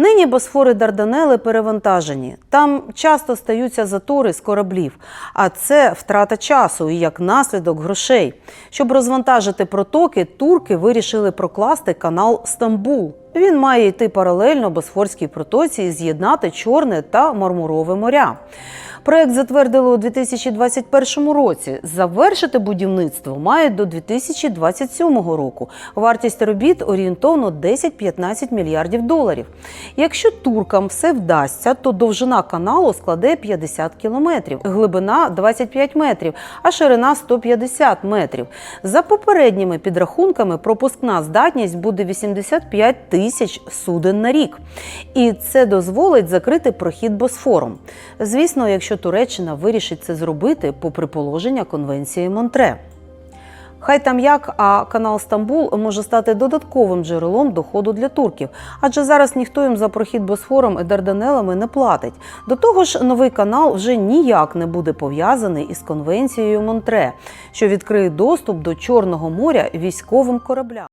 Нині Босфори Дарданели перевантажені. Там часто стаються затори з кораблів, а це втрата часу і як наслідок грошей. Щоб розвантажити протоки, турки вирішили прокласти канал Стамбул. Він має йти паралельно Босфорській протоці і з'єднати Чорне та Мармурове моря. Проект затвердили у 2021 році. Завершити будівництво мають до 2027 року. Вартість робіт орієнтовно 10-15 мільярдів доларів. Якщо туркам все вдасться, то довжина каналу складе 50 кілометрів, глибина 25 метрів, а ширина 150 метрів. За попередніми підрахунками, пропускна здатність буде 85 тисяч суден на рік. І це дозволить закрити прохід Босфором. Звісно, якщо Туреччина вирішить це зробити попри положення конвенції Монтре. Хай там як, а канал Стамбул може стати додатковим джерелом доходу для турків, адже зараз ніхто їм за прохід Босфором і Дарданелами не платить. До того ж, новий канал вже ніяк не буде пов'язаний із конвенцією Монтре, що відкриє доступ до Чорного моря військовим кораблям.